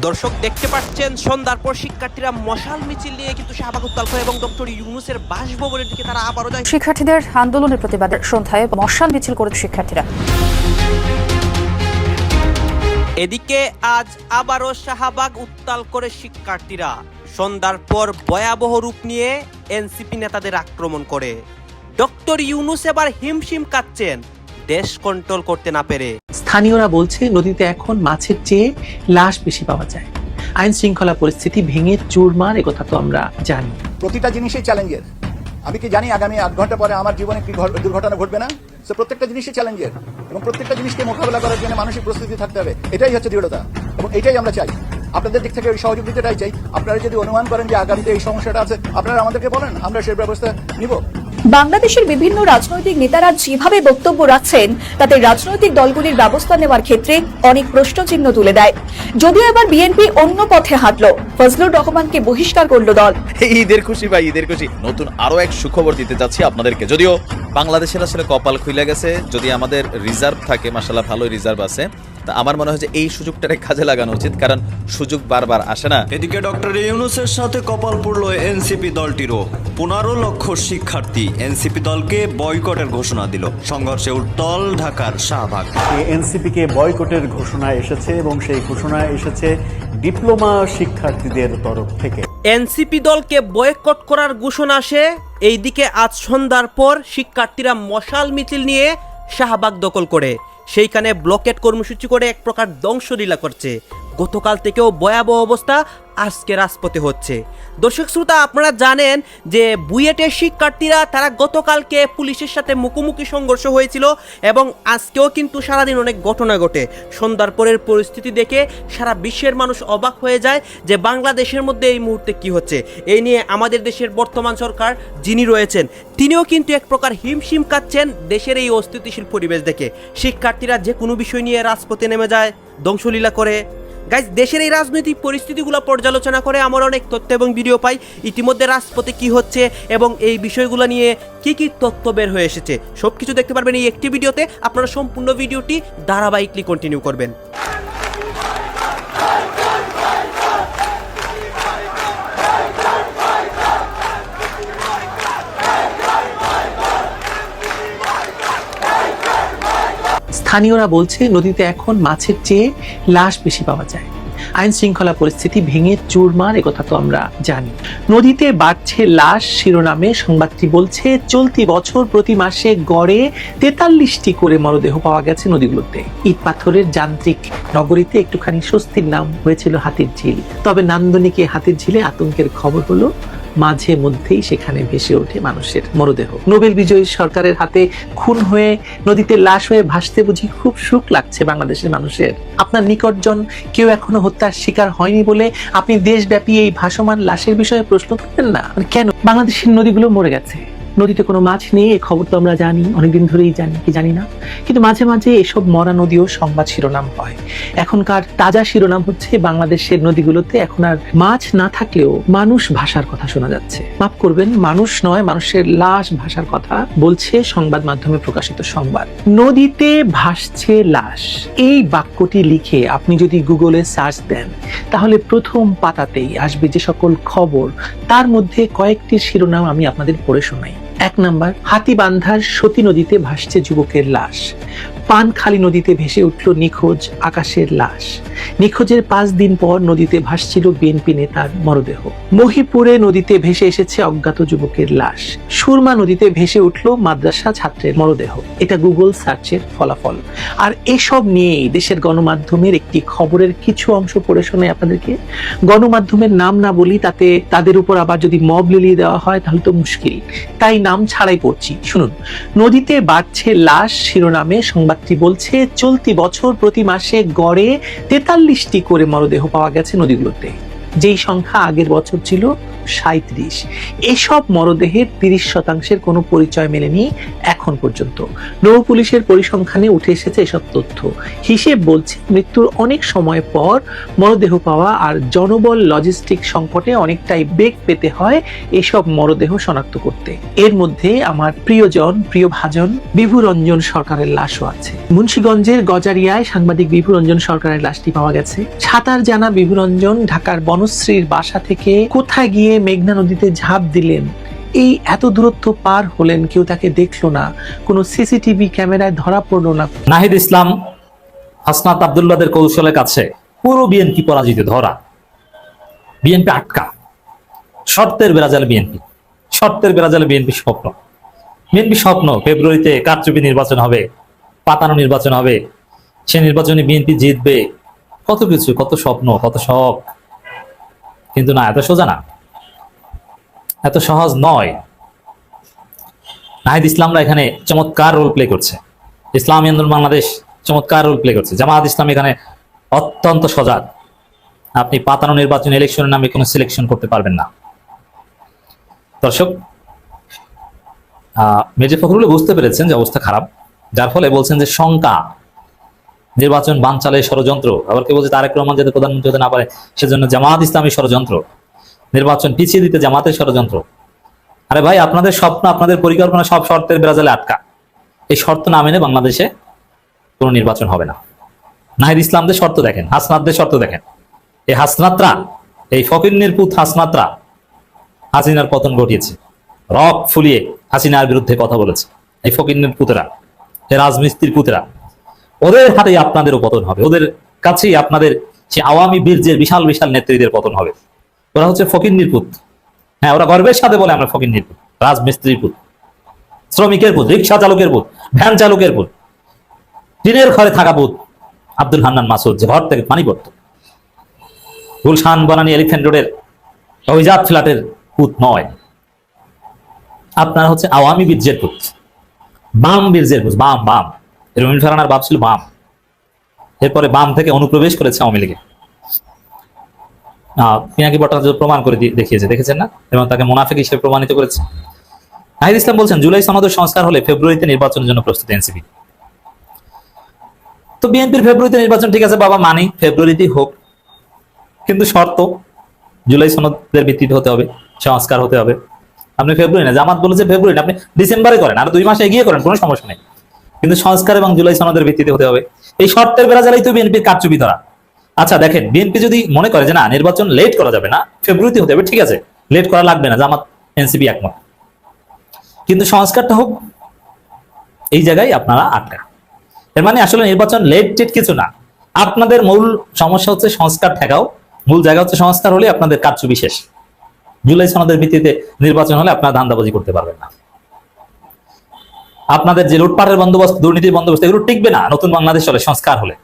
দর্শক দেখতে পাচ্ছেন সন্ধ্যার পর শিক্ষার্থীরা মশাল মিছিল নিয়ে কিন্তু শাহবাগ উত্তাল করে এবং ডক্টর ইউনুসের বাসভবনের দিকে তারা আবারও যায়। শিক্ষার্থীদের আন্দোলনের প্রতিবাদে সন্ধ্যায় মশাল মিছিল করে শিক্ষার্থীরা। এদিকে আজ আবারও শাহবাগ উত্তাল করে শিক্ষার্থীরা। সন্ধ্যার পর ভয়াবহ রূপ নিয়ে এনসিপি নেতাদের আক্রমণ করে। ডক্টর ইউনুস এবার হিমশিম কাচ্ছেন দেশ কন্ট্রোল করতে না পেরে। স্থানীয়রা বলছে নদীতে এখন মাছের চেয়ে লাশ বেশি পাওয়া যায়। আইন শৃঙ্খলা পরিস্থিতি ভেঙে চুরমার একথা তো আমরা জানি। প্রতিটা জিনিসই চ্যালেঞ্জের আমি কি জানি আগামী আট ঘণ্টা পরে আমার জীবনে কি ঘট- দুর্ঘটনা ঘটবে না? সো প্রত্যেকটা জিনিসই চ্যালেঞ্জের এবং প্রত্যেকটা জিনিসকে মোকাবেলা করার জন্য মানসিক প্রস্তুতি থাকতে হবে। এটাই হচ্ছে দৃঢ়তা। এবং এটাই আমরা চাই। আপনাদের দিক থেকে ওই সহযোগিতাটাই চাই। আপনারা যদি অনুমান করেন যে আগামীতে এই সমস্যাটা আছে আপনারা আমাদেরকে বলেন আমরা সেই ব্যবস্থা নিব। বাংলাদেশের বিভিন্ন রাজনৈতিক নেতারা যেভাবে বক্তব্য রাখছেন, তাতে রাজনৈতিক দলগুলির ব্যবস্থা নেওয়ার ক্ষেত্রে অনেক প্রশ্নচিহ্ন তুলে দেয়। যদিও এবার বিএনপি অন্য পথে হাঁটলো, ফজলুর রহমানকে বহিষ্কার করল দল। ঈদের খুশি ভাই, ঈদের খুশি। নতুন আরও এক সুখবর দিতে যাচ্ছি আপনাদেরকে। যদিও বাংলাদেশের আসলে কপাল খুলে গেছে। যদি আমাদের রিজার্ভ থাকে মাসাল্লাহ ভালোই রিজার্ভ আছে। তা আমার মনে হয় যে এই সুযোগটারে কাজে লাগানো উচিত কারণ সুযোগ বারবার আসে না। এদিকে ডক্টর ইউনুসের সাথে কপাল পড়ল এনসিপি দলটিরও। পনেরো লক্ষ শিক্ষার্থী এনসিপি দলকে বয়কটের ঘোষণা দিল। সংঘর্ষে উত্তল ঢাকার শাহবাগ। এনসিপিকে বয়কটের ঘোষণা এসেছে এবং সেই ঘোষণা এসেছে ডিপ্লোমা শিক্ষার্থীদের তরফ থেকে। এনসিপি দলকে বয়কট করার ঘোষণা আসে এইদিকে আজ সন্ধ্যার পর শিক্ষার্থীরা মশাল মিছিল নিয়ে শাহবাগ দখল করে। সেইখানে ব্লকেট কর্মসূচি করে এক প্রকার দংশলীলা করছে। গতকাল থেকেও ভয়াবহ অবস্থা আজকে রাজপথে হচ্ছে। দর্শক শ্রোতা, আপনারা জানেন যে বুয়েটের শিক্ষার্থীরা, তারা গতকালকে পুলিশের সাথে মুখোমুখি সংঘর্ষ হয়েছিল এবং আজকেও কিন্তু সারাদিন অনেক ঘটনা ঘটে। সন্ধ্যার পরের পরিস্থিতি দেখে সারা বিশ্বের মানুষ অবাক হয়ে যায় যে বাংলাদেশের মধ্যে এই মুহূর্তে কি হচ্ছে। এই নিয়ে আমাদের দেশের বর্তমান সরকার যিনি রয়েছেন, তিনিও কিন্তু এক প্রকার হিমশিম কাচ্ছেন দেশের এই অস্থিতিশীল পরিবেশ দেখে। শিক্ষার্থীরা যে কোনো বিষয় নিয়ে রাজপথে নেমে যায়, ধ্বংসলীলা করে। গাইজ দেশের এই রাজনৈতিক পরিস্থিতিগুলো পর্যালোচনা করে আমার অনেক তথ্য এবং ভিডিও পাই। ইতিমধ্যে রাজপথে কি হচ্ছে এবং এই বিষয়গুলো নিয়ে কি কি তথ্য বের হয়ে এসেছে সব কিছু দেখতে পারবেন এই একটি ভিডিওতে আপনারা সম্পূর্ণ ভিডিওটি ধারাবাহিকলি কন্টিনিউ করবেন। স্থানীয়রা বলছে, নদীতে এখন মাছের চেয়ে লাশ বেশি পাওয়া যায়। আইন শৃঙ্খলা পরিস্থিতি ভেঙে চুরমার, একথা তো আমরা জানি। নদীতে বাড়ছে লাশ, শিরোনামে সংবাদটি বলছে, চলতি বছর প্রতি মাসে গড়ে তেতাল্লিশটি করে মরদেহ পাওয়া গেছে নদীগুলোতে। ইট পাথরের যান্ত্রিক নগরীতে একটুখানি স্বস্তির নাম হয়েছিল হাতির ঝিল। তবে নান্দনিকে হাতির ঝিলে আতঙ্কের খবর হলো মাঝে মধ্যেই সেখানে ভেসে ওঠে মানুষের মরদেহ। নোবেল বিজয়ী সরকারের হাতে খুন হয়ে নদীতে লাশ হয়ে ভাসতে বুঝি খুব সুখ লাগছে বাংলাদেশের মানুষের। আপনার নিকটজন কেউ এখনও হত্যার শিকার হয়নি বলে আপনি দেশব্যাপী এই ভাসমান লাশের বিষয়ে প্রশ্ন তুলবেন না? কেন? বাংলাদেশের নদীগুলো মরে গেছে। নদীতে কোনো মাছ নেই, এ খবর তো আমরা জানি, অনেকদিন ধরেই জানি, কি জানি না। কিন্তু মাঝে মাঝে এসব মরা নদীও সংবাদ শিরোনাম হয়। এখনকার তাজা শিরোনাম হচ্ছে বাংলাদেশের নদীগুলোতে এখন আর মাছ না থাকলেও মানুষ ভাষার কথা শোনা যাচ্ছে। মাফ করবেন, মানুষ নয়, মানুষের লাশ ভাষার কথা বলছে সংবাদ মাধ্যমে প্রকাশিত সংবাদ। নদীতে ভাসছে লাশ। এই বাক্যটি লিখে আপনি যদি গুগলে সার্চ দেন, তাহলে প্রথম পাতাতেই আসবে যে সকল খবর। তার মধ্যে কয়েকটি শিরোনাম আমি আপনাদের পড়ে শোনাই। এক নাম্বার হাতিবান্ধার সতী নদীতে ভাসছে যুবকের লাশ। পানখালি নদীতে ভেসে উঠল নিখোঁজ আকাশের লাশ। নিখোঁজের পাঁচ দিন পর নদীতে ভাসছিল বিএনপি নেতার মরদেহ। মহিপুরে নদীতে ভেসে এসেছে অজ্ঞাত যুবকের লাশ। সুরমা নদীতে ভেসে উঠল মাদ্রাসা ছাত্রের মরদেহ। এটা গুগল সার্চের ফলাফল। আর এসব নিয়েই দেশের গণমাধ্যমের একটি খবরের কিছু অংশ পড়ে শোনাই আপনাদেরকে। গণমাধ্যমের নাম না বলি তাতে তাদের উপর আবার যদি মব লিলিয়ে দেওয়া হয় তাহলে তো মুশকিল। তাই নাম ছাড়াই পড়ছি। শুনুন, নদীতে বাড়ছে লাশ শিরোনামে সংবাদটি বলছে চলতি বছর প্রতি মাসে গড়ে তেতাল্লিশটি করে মরদেহ পাওয়া গেছে নদীগুলোতে। যেই সংখ্যা আগের বছর ছিল সাঁত্রিশ এসব মরদেহের তিরিশ শতাংশের কোনো পরিচয় মেলেনি এখন পর্যন্ত। নৌ পুলিশের পরিসংখ্যানে উঠে এসেছে এসব তথ্য। হিসেব বলছে মৃত্যুর অনেক সময় পর মরদেহ পাওয়া আর জনবল লজিস্টিক সংকটে অনেকটাই বেগ পেতে হয় এসব মরদেহ শনাক্ত করতে। এর মধ্যে আমার প্রিয়জন, প্রিয় ভাজন বিভুরঞ্জন সরকারের লাশও আছে। মুন্সিগঞ্জের গজারিয়ায় সাংবাদিক বিভুরঞ্জন সরকারের লাশটি পাওয়া গেছে। সাঁতার জানা বিভুরঞ্জন ঢাকার বনশ্রীর বাসা থেকে কোথায় গিয়ে মেঘনা নদীতে ঝাঁপ দিলেন? এই এত দূরত্ব পার হলেন কেউ তাকে দেখল না। কোনো সিসিটিভি ক্যামেরায় ধরা পড়ল না। নাহিদ ইসলাম, হাসনাত আবদুল্লাদের কৌশলের কাছে পুরো বিএনপি পরাজিত, ধরা। বিএনপি আটকা। শর্তের বেড়াজাল বিএনপি। শর্তের বেড়াজাল বিএনপি স্বপ্ন। বিএনপি স্বপ্ন, ফেব্রুয়ারিতে কারচুপি নির্বাচন হবে, পাতানো নির্বাচন হবে। সে নির্বাচনে বিএনপি জিতবে। কত কিছু, কত স্বপ্ন, কত শখ। কিন্তু না, এত সোজা না। এত সহজ নয়। নাহিদ ইসলামরা এখানে চমৎকার রোল প্লে করছে। ইসলামী আন্দোলন বাংলাদেশ চমৎকার রোল প্লে করছে। জামাত ইসলাম এখানে অত্যন্ত সজাগ। আপনি পাতানো নির্বাচন ইলেকশনের নামে কোনো সিলেকশন করতে পারবেন না। দর্শক মির্জা ফখরুল বুঝতে পেরেছেন যে অবস্থা খারাপ। যার ফলে বলছেন যে শঙ্কা নির্বাচন বানচালে ষড়যন্ত্র। আবার কেউ বলছে তারেক রহমান যাতে প্রধানমন্ত্রী হতে না পারে, সেজন্য জামাত ইসলামী ষড়যন্ত্র। নির্বাচন পিছিয়ে দিতে জামাতের ষড়যন্ত্র। আরে ভাই, আপনাদের স্বপ্ন, আপনাদের পরিকল্পনা সব শর্তের বেড়াজালে আটকা। এই শর্ত না মেনে বাংলাদেশে কোনো নির্বাচন হবে না। নাহিদ ইসলামদের শর্ত দেখেন, হাসনাতদের শর্ত দেখেন। এই হাসনাতরা, এই ফকির পুত হাসনাতরা হাসিনার পতন ঘটিয়েছে। রক ফুলিয়ে হাসিনার বিরুদ্ধে কথা বলেছে। এই ফকির পুতেরা, এই রাজমিস্ত্রির পুতেরা ওদের হাতেই আপনাদেরও পতন হবে। ওদের কাছেই আপনাদের সে আওয়ামী বীর্যের বিশাল বিশাল নেত্রীদের পতন হবে। ওরা হচ্ছে ফকির পুত। হ্যাঁ ওরা গর্বের সাথে বলে আমরা ফকির পুত, রাজমিস্ত্রির পুত, শ্রমিকের পুত, রিক্সা চালকের পুত, ভ্যান চালকের পুত, টিনের ঘরে থাকা পুত, আব্দুল হান্নান মাসুদ, যে ঘর থেকে পানি পড়তো। গুলশান, বনানী এলিফেন্ট রোডের অভিজাত ফ্ল্যাটের পুত নয়। আপনার হচ্ছে আওয়ামী বীর্যের পুত, বাম বীর্যের পুত, বাম বাম। রমিল ফেরানার বাপ ছিল বাম। এরপরে বাম থেকে অনুপ্রবেশ করেছে আওয়ামী লীগে। পিনাকি ভট্টাচার্য প্রমাণ করে দেখিয়েছে, দেখেছেন না? এবং তাকে মুনাফিক হিসেবে প্রমাণিত করেছে। নাহিদ ইসলাম বলছেন, জুলাই সনদের সংস্কার হলে ফেব্রুয়ারিতে নির্বাচনের জন্য প্রস্তুত এনসিপি। তো বিএনপির ফেব্রুয়ারিতে নির্বাচন ঠিক আছে, বাবা মানি ফেব্রুয়ারিতেই হোক। কিন্তু শর্ত, জুলাই সনদের ভিত্তিতে হতে হবে, সংস্কার হতে হবে। আপনি ফেব্রুয়ারি না, জামাত বলেছে ফেব্রুয়ারি আপনি ডিসেম্বরে করেন, আর দুই মাসে এগিয়ে করেন, কোনো সমস্যা নেই। কিন্তু সংস্কার এবং জুলাই সনদের ভিত্তিতে হতে হবে। এই শর্তের বেড়া জ্বালাই তো বিএনপির কারচুপি ধরা। আচ্ছা দেখেন, বিএনপি যদি মনে করে যে না, নির্বাচন লেট করা যাবে না ফেব্রুয়ারিতে হতে হবে, ঠিক আছে লেট করা লাগবে না, জামাত, এনসিপি একমত। কিন্তু সংস্কারটা হোক, এই জায়গায় আপনারা আটকা। এর মানে আসলে নির্বাচন লেট টেট কিছু না। আপনাদের মূল সমস্যা হচ্ছে সংস্কার ঠেকাও। মূল জায়গা হচ্ছে সংস্কার হলে আপনাদের কার্য বিশেষ জুলাই সনদের ভিত্তিতে নির্বাচন হলে আপনারা ধান্দাবাজি করতে পারবেন না। আপনাদের যে লুটপাটের বন্দোবস্ত, দুর্নীতির বন্দোবস্ত, এগুলো টিকবে না। নতুন বাংলাদেশ হলে সংস্কার হলে।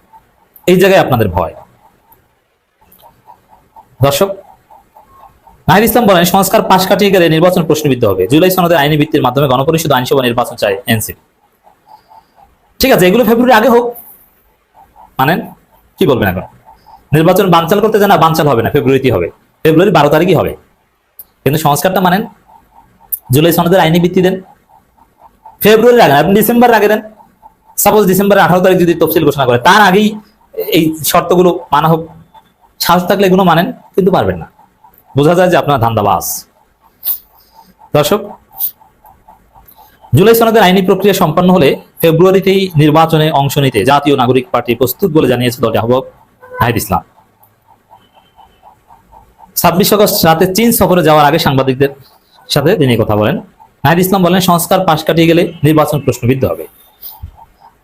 এই জায়গায় আপনাদের ভয়। দর্শক, নাহিদ ইসলাম বলেন, সংস্কার পাশ কাটিয়ে গেলে নির্বাচন প্রশ্নবিদ্ধ হবে। জুলাই সনদের আইনি ভিত্তির মাধ্যমে গণপরিষদ, আইনসভা নির্বাচন চায় এনসিপি ঠিক আছে, এগুলো ফেব্রুয়ারি আগে হোক। মানেন, কি বলবেন এখন? নির্বাচন বানচাল করতে জানা, বানচাল হবে না ফেব্রুয়ারিতে হবে। ফেব্রুয়ারি বারো তারিখই হবে। কিন্তু সংস্কারটা মানেন, জুলাই সনদের আইনি ভিত্তি দেন। ফেব্রুয়ারির আগে আপনি ডিসেম্বরের আগে দেন। সাপোজ ডিসেম্বরের আঠারো তারিখ যদি তফসিল ঘোষণা করে, তার আগেই এই শর্তগুলো মানা হোক। সাহস থাকলে এগুলো মানেন, কিন্তু পারবেন না। বোঝা যায় যে আপনার ধান্দাবাজ। দর্শক, জুলাই সনদের আইনি প্রক্রিয়া সম্পন্ন হলে ফেব্রুয়ারিতেই নির্বাচনে অংশ নিতে জাতীয় নাগরিক পার্টি প্রস্তুত বলে জানিয়েছে দলটি আহ্বায়ক নাহিদ ইসলাম। ছাব্বিশ আগস্ট রাতে চীন সফরে যাওয়ার আগে সাংবাদিকদের সাথে তিনি কথা বলেন। নাহিদ ইসলাম বলেন, সংস্কার পাশ কাটিয়ে গেলে নির্বাচন প্রশ্নবিদ্ধ হবে।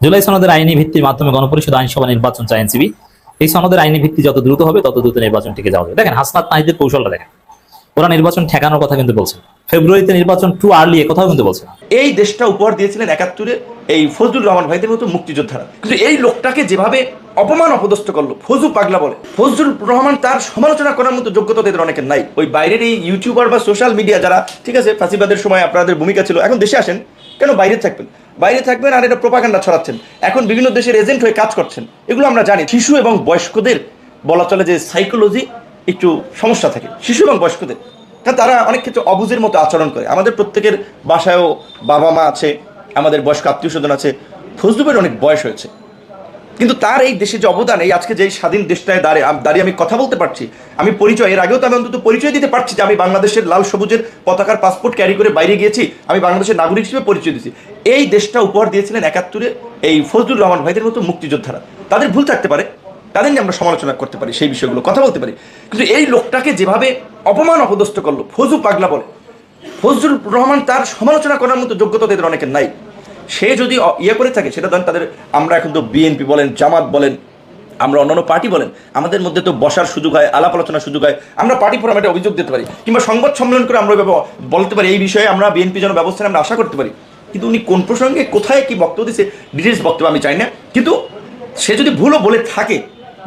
জুলাই সনদের আইনি ভিত্তির মাধ্যমে গণপরিষদ আইনসভা নির্বাচন চায় এনসিবি এই সনদের আইনি ভিত্তি যত দ্রুত হবে, তত দ্রুত নির্বাচন টিকে যাওয়া হবে। দেখেন, হাসনাত নাহিদের কৌশলটা দেখেন। ওরা নির্বাচন ঠেকানোর কথা কিন্তু বলছেন। ফেব্রুয়ারিতে নির্বাচন টু আর্লি এ কথাও কিন্তু বলছেন এই দেশটা উপহার দিয়েছিলেন একাত্তরে এই ফজলুর রহমান ভাইদের মতো মুক্তিযোদ্ধারা। কিন্তু এই লোকটাকে যেভাবে অপমান অপদস্থ করল, ফজু পাগলা বলে। ফজলুর রহমান তার সমালোচনা করার মতো যোগ্যতা তাদের অনেকের নাই। ওই বাইরের এই ইউটিউবার বা সোশ্যাল মিডিয়া যারা, ঠিক আছে, ফাঁসিবাদের সময় আপনাদের ভূমিকা ছিল, এখন দেশে আসেন, কেন বাইরে থাকবেন? বাইরে থাকবেন আর এটা প্রপাগান্ডা ছড়াচ্ছেন। এখন বিভিন্ন দেশের এজেন্ট হয়ে কাজ করছেন। এগুলো আমরা জানি। শিশু এবং বয়স্কদের বলা চলে যে সাইকোলজি একটু সমস্যা থাকে। শিশু এবং বয়স্কদের। কারণ তারা অনেক ক্ষেত্রে অবুঝের মতো আচরণ করে। আমাদের প্রত্যেকের বাসায়ও বাবা মা আছে, আমাদের বয়স্ক আত্মীয় স্বজন আছে। ফজলুবের অনেক বয়স হয়েছে। কিন্তু তার এই দেশে যে অবদান, এই আজকে যে স্বাধীন দেশটায় দাঁড়িয়ে দাঁড়িয়ে আমি কথা বলতে পারছি, আমি পরিচয়, এর আগেও তো আমি অন্তত পরিচয় দিতে পারছি যে আমি বাংলাদেশের লাল সবুজের পতাকার পাসপোর্ট ক্যারি করে বাইরে গিয়েছি, আমি বাংলাদেশের নাগরিক হিসেবে পরিচয় দিয়েছি। এই দেশটা উপহার দিয়েছিলেন একাত্তরে এই ফজলুর রহমান ভাইদের মতো মুক্তিযোদ্ধারা। তাদের ভুল থাকতে পারে, তাদের নিয়ে আমরা সমালোচনা করতে পারি, সেই বিষয়গুলো কথা বলতে পারি। কিন্তু এই লোকটাকে যেভাবে অপমান অপদস্থ করল। ফজু পাগলা বলে। ফজলুর রহমান তার সমালোচনা করার মতো যোগ্যতা তাদের অনেকের নাই। সে যদি ইয়ে করে থাকে, সেটা ধরেন তাদের আমরা এখন তো বিএনপি বলেন, জামাত বলেন, আমরা অন্যান্য পার্টি বলেন, আমাদের মধ্যে তো বসার সুযোগ হয়, আলাপ আলোচনার সুযোগ হয়, আমরা পার্টি ফোরামে একটা অভিযোগ দিতে পারি, কিংবা সংবাদ সম্মেলন করে আমরা বলতে পারি, এই বিষয়ে আমরা বিএনপি যেন ব্যবস্থা আমরা আশা করতে পারি। কিন্তু উনি কোন প্রসঙ্গে, কোথায় কি বক্তব্য দিচ্ছে ডিটেলস বক্তব্য আমি চাই না। কিন্তু সে যদি ভুলও বলে থাকে,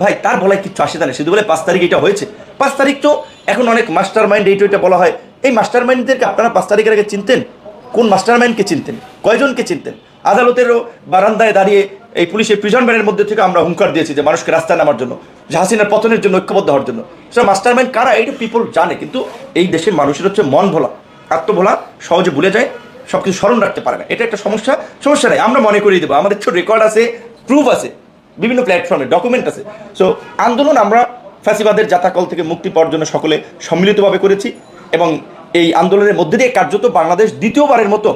ভাই, তার বলায় কিচ্ছু আসে না। শুধু বলে পাঁচ তারিখ এটা হয়েছে। পাঁচ তারিখ তো এখন অনেক মাস্টার মাইন্ড এইটা ওইটা বলা হয়। এই মাস্টার মাইন্ডদেরকে আপনারা পাঁচ তারিখের আগে চিনতেন? কোন মাস্টার মাইন্ডকে চিনতেন? কয়জনকে চিনতেন? আদালতেরও বারান্দায় দাঁড়িয়ে এই পুলিশের প্রিজন ব্যানের মধ্যে থেকে আমরা হুঙ্কার দিয়েছি যে মানুষকে রাস্তায় নামার জন্য হাসিনার পতনের জন্য ঐক্যবদ্ধ হওয়ার জন্য। সে মাস্টার মাইন্ড কারা? এইটা পিপল জানে, কিন্তু এই দেশের মানুষের হচ্ছে মন ভোলা আত্মভোলা সহজে ভুলে যায় সব কিছু স্মরণ রাখতে পারে না। এটা একটা সমস্যা। সমস্যা নেই, আমরা মনে করিয়ে দেবো। আমাদের তো রেকর্ড আছে প্রুফ আছে, বিভিন্ন প্ল্যাটফর্মে ডকুমেন্ট আছে। সো আন্দোলন আমরা ফ্যাসিবাদের জাতাকল থেকে মুক্তি পাওয়ার জন্য সকলে সম্মিলিতভাবে করেছি এবং এই আন্দোলনের মধ্যে দিয়ে কার্যত বাংলাদেশ দ্বিতীয়বারের মতো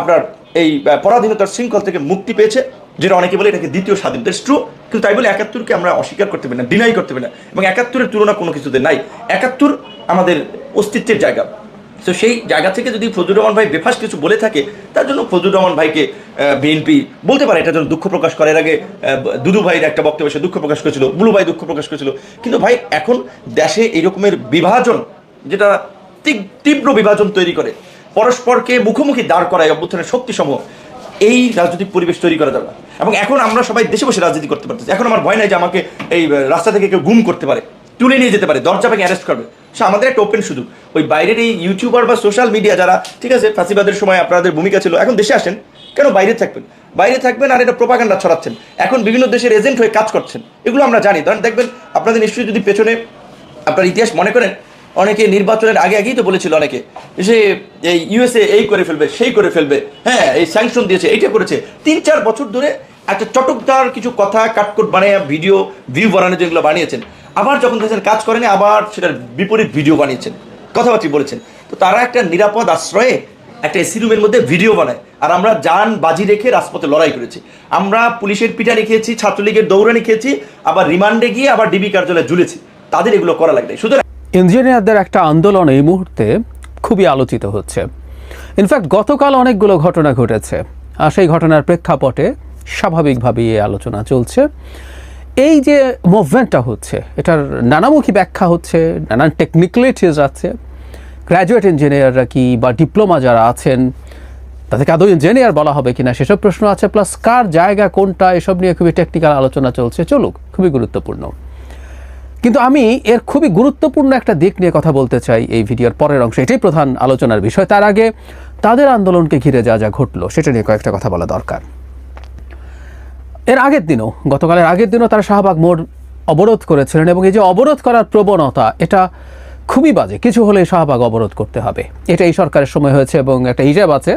আপনার এই পরাধীনতার শৃঙ্খল থেকে মুক্তি পেয়েছে, যেটা অনেকে বলে এটাকে দ্বিতীয় স্বাধীন ট্রু, কিন্তু তাই বলে একাত্তরকে আমরা অস্বীকার করতে পারি না, ডিনাই করতে পারি না। এবং একাত্তরের তুলনা কোনো কিছুতে নাই। একাত্তর আমাদের অস্তিত্বের জায়গা। তো সেই জায়গা থেকে যদি ফজলুর রহমান ভাই বেফাস কিছু বলে থাকে, তার জন্য ফজলুর রহমান ভাইকে বিএনপি বলতে পারে, এটার জন্য দুঃখ প্রকাশ করে এর আগে দুদু ভাইয়ের একটা বক্তব্য সে দুঃখ প্রকাশ করেছিল, বুলু ভাই দুঃখ প্রকাশ করেছিল। কিন্তু ভাই, এখন দেশে এই রকমের বিভাজন, যেটা তীব্র বিভাজন তৈরি করে, পরস্পরকে মুখোমুখি দাঁড় করায় অভ্যুত্থানের শক্তিসমূহ, এই রাজনৈতিক পরিবেশ তৈরি করা যাবে এবং এখন আমরা সবাই দেশে বসে রাজনীতি করতে পারতেছি। এখন আমার ভয় নাই যে আমাকে এই, রাস্তা থেকে কেউ গুম করতে পারে, তুলে নিয়ে যেতে পারে, দরজা ভেঙে অ্যারেস্ট করবে। সে আমাদের একটা ওপেন সুযোগ। ওই বাইরের এই ইউটিউবার বা সোশ্যাল মিডিয়া যারা, ঠিক আছে, ফাঁসিবাদের সময় আপনাদের ভূমিকা ছিল, এখন দেশে আসেন, কেন বাইরে থাকবেন? বাইরে থাকবেন আর এটা প্রোপাগান্ডা ছড়াচ্ছেন। এখন বিভিন্ন দেশের এজেন্ট হয়ে কাজ করছেন। এগুলো আমরা জানি। ধরেন দেখবেন, আপনাদের নিশ্চয়ই যদি পেছনে আপনার ইতিহাস মনে করেন, অনেকে নির্বাচনের আগে আগেই তো বলেছিল অনেকে, যে এই ইউএসএ এই করে ফেলবে, সেই করে ফেলবে হ্যাঁ এই স্যাংশন দিয়েছে, এইটা করেছে। তিন চার বছর ধরে একটা চটকদার কিছু কথা, কাটকুট বানিয়ে ভিডিও ভিউ বানানো যেগুলো বানিয়েছেন। আবার যখন দেখেছেন কাজ করেনি, আবার সেটার বিপরীত ভিডিও বানিয়েছেন, কথাবার্তা বলেছেন। তো তারা একটা নিরাপদ আশ্রয়ে, একটা এসি রুমের মধ্যে ভিডিও বানায়। আর আমরা যান বাজি রেখে রাজপথে লড়াই করেছি। আমরা পুলিশের পিটানি খেয়েছি, ছাত্রলীগের দৌড়ানি খেয়েছি, আবার রিমান্ডে গিয়ে আবার ডিবি কার্যালয়ে ঝুলেছি। তাদের এগুলো করা লাগবে। সুতরাং ইঞ্জিনিয়ারদের একটা আন্দোলন এই মুহূর্তে খুবই আলোচিত হচ্ছে। ইনফ্যাক্ট গতকাল অনেকগুলো ঘটনা ঘটেছে। আর সেই ঘটনার প্রেক্ষাপটে স্বাভাবিকভাবেই এই আলোচনা চলছে। এই যে মুভমেন্টটা হচ্ছে, এটার নানামুখী ব্যাখ্যা হচ্ছে, নানান টেকনিক্যালিটিস আছে। গ্র্যাজুয়েট ইঞ্জিনিয়াররা কি বা ডিপ্লোমা যারা আছেন, তাদেরকে আদৌ ইঞ্জিনিয়ার বলা হবে কিনা সেসব প্রশ্ন আছে প্লাস কার জায়গা, কোনটা, এসব নিয়ে খুবই টেকনিক্যাল আলোচনা চলছে। চলুক, খুবই গুরুত্বপূর্ণ। কিন্তু আমি এর খুবই গুরুত্বপূর্ণ একটা দিক নিয়ে কথা বলতে চাই এই ভিডিওর পরের অংশে। এটাই প্রধান আলোচনার বিষয়। তার আগে তাদের আন্দোলনকে ঘিরে যা যা ঘটলো, সেটা নিয়ে কয়েকটা কথা বলা দরকার। এর আগের দিনও, গতকালের আগের দিনও তারা শাহবাগ মোড় অবরোধ করেছিলেন এবং এই যে অবরোধ করার প্রবণতা, এটা খুবই বাজে। কিছু হলে শাহবাগ অবরোধ করতে হবে। এটা এই সরকারের সময় হয়েছে এবং একটা হিসাব আছে।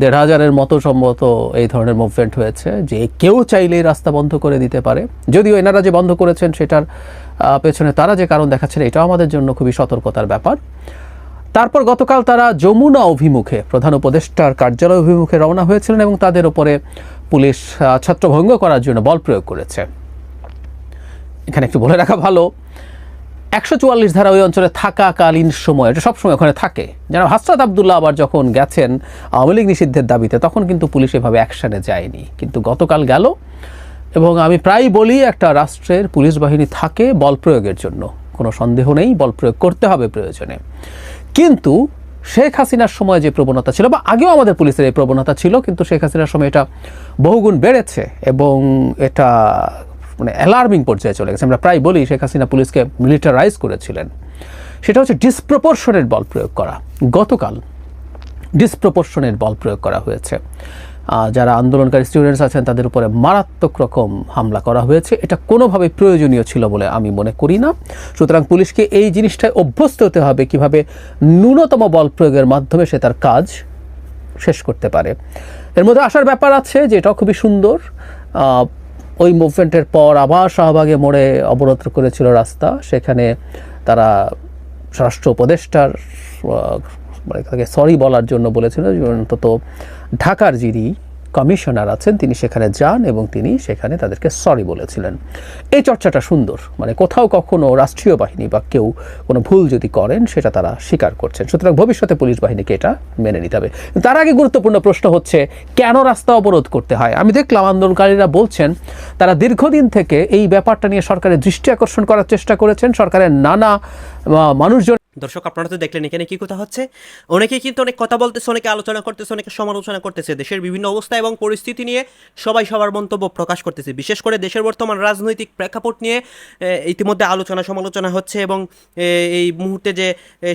দেড় হাজারের মতো সম্ভবত এই ধরনের মুভমেন্ট হয়েছে যে কেউ চাইলেই রাস্তা বন্ধ করে দিতে পারে। যদিও এনারা যে বন্ধ করেছেন সেটার পেছনে তারা যে কারণ দেখাচ্ছেন, এটাও আমাদের জন্য খুবই সতর্কতার ব্যাপার। তারপর গতকাল তারা যমুনা অভিমুখে প্রধান উপদেষ্টার কার্যালয় অভিমুখে রওনা হয়েছিলেন এবং তাদের উপরে পুলিশ ছত্রভঙ্গ করার জন্য বল প্রয়োগ করেছে। এখানে একটু বলে রাখা ভালো। একশো চুয়াল্লিশ ধারা ওই অঞ্চলে থাকাকালীন সময়, এটা সবসময় ওখানে থাকে। যেন হাসরাত আবদুল্লাহ আবার যখন গেছেন আওয়ামী লীগ নিষিদ্ধের দাবিতে, তখন কিন্তু পুলিশ এভাবে অ্যাকশনে যায়নি। কিন্তু গতকাল গেল এবং আমি প্রায় বলি, একটা রাষ্ট্রের পুলিশ বাহিনী থাকে বল প্রয়োগের জন্য। কোনো সন্দেহ নেই, বল প্রয়োগ করতে হবে প্রয়োজনে। কিন্তু শেখ হাসিনার সময় যে প্রবণতা ছিল, বা আগেও আমাদের পুলিশের এই প্রবণতা ছিল, কিন্তু শেখ হাসিনার সময় এটা বহুগুণ বেড়েছে এবং এটা মানে অ্যালার্মিং পর্যায়ে চলে গেছে। আমরা প্রায় বলি শেখ হাসিনা পুলিশকে মিলিটারাইজ করেছিলেন। সেটা হচ্ছে ডিসপ্রপোর্শনের বল প্রয়োগ করা। গতকাল ডিসপ্রপোর্শনের বল প্রয়োগ করা হয়েছে। যারা আন্দোলনকারী স্টুডেন্টস আছেন, তাদের উপরে মারাত্মক রকম হামলা করা হয়েছে। এটা কোনোভাবে প্রয়োজনীয় ছিল বলে আমি মনে করি না। সুতরাং পুলিশকে এই জিনিসটায় অভ্যস্ত হতে হবে কীভাবে ন্যূনতম বল প্রয়োগের মাধ্যমে সে তার কাজ শেষ করতে পারে। এর মধ্যে আসার ব্যাপার আছে যে এটা খুবই সুন্দর। ওই মুভমেন্টের পর আবার শাহবাগে মোড়ে অবরোধ করেছিল রাস্তা। সেখানে তারা স্বরাষ্ট্র উপদেষ্টার মানে তাকে সরি বলার জন্য বলেছিল, অন্তত ঢাকার যিনি কমিশনার আছেন, তিনি সেখানে যান এবং তিনি সেখানে তাদেরকে সরি বলেছিলেন। এই চর্চাটা সুন্দর মানে কোথাও কখনো রাষ্ট্রীয় বাহিনী বা কেউ কোনো ভুল যদি করেন, সেটা তারা স্বীকার করছেন। সুতরাং ভবিষ্যতে পুলিশ বাহিনীকে এটা মেনে নিতে হবে। তার আগে গুরুত্বপূর্ণ প্রশ্ন হচ্ছে, কেন রাস্তা অবরোধ করতে হয়? আমি দেখলাম আন্দোলনকারীরা বলছেন, তারা দীর্ঘদিন থেকে এই ব্যাপারটা নিয়ে সরকারের দৃষ্টি আকর্ষণ করার চেষ্টা করেছেন। সরকারের নানা মানুষজন দর্শক, আপনারা তো দেখলেন এখানে কি কথা হচ্ছে। অনেকেই কিন্তু অনেক কথা বলতেছে, অনেকে আলোচনা করতেছে, অনেকে সমালোচনা করতেছে। দেশের বিভিন্ন অবস্থা এবং পরিস্থিতি নিয়ে সবাই সবার মন্তব্য প্রকাশ করতেছে। বিশেষ করে দেশের বর্তমান রাজনৈতিক প্রেক্ষাপট নিয়ে ইতিমধ্যে আলোচনা সমালোচনা হচ্ছে এবং এই মুহূর্তে যে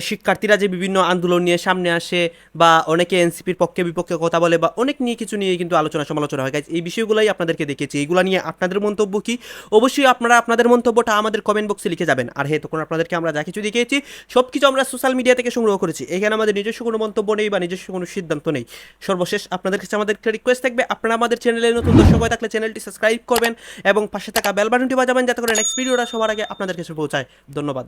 শিক্ষার্থীরা যে বিভিন্ন আন্দোলন নিয়ে সামনে আসে বা অনেকে এনসিপির পক্ষে বিপক্ষে কথা বলে বা অনেক নিয়ে কিছু নিয়ে কিন্তু আলোচনা সমালোচনা হয়। এই বিষয়গুলোই আপনাদেরকে দেখেছি এইগুলো নিয়ে আপনাদের মন্তব্য কি? অবশ্যই আপনারা আপনাদের মন্তব্যটা আমাদের কমেন্ট বক্সে লিখে যাবেন। আর হ্যাঁ তখন আপনাদেরকে আমরা যা কিছু দেখিয়েছি, সব কিছু আমরা সোশ্যাল মিডিয়া থেকে সংগ্রহ করেছি। এখানে আমাদের নিজস্ব কোনো মন্তব্য নেই বা নিজস্ব কোনো সিদ্ধান্ত নেই। সর্বশেষ আপনাদের কাছে আমাদের একটা রিকোয়েস্ট থাকবে। আপনারা আমাদের চ্যানেলে নতুন দর্শক হয়ে থাকলে চ্যানেলটি সাবস্ক্রাইব করবেন এবং পাশে থাকা বেল বাটনটি বাজাবেন যাতে করে নেক্সট ভিডিওটা সবার আগে আপনাদের কাছে পৌঁছায়। ধন্যবাদ।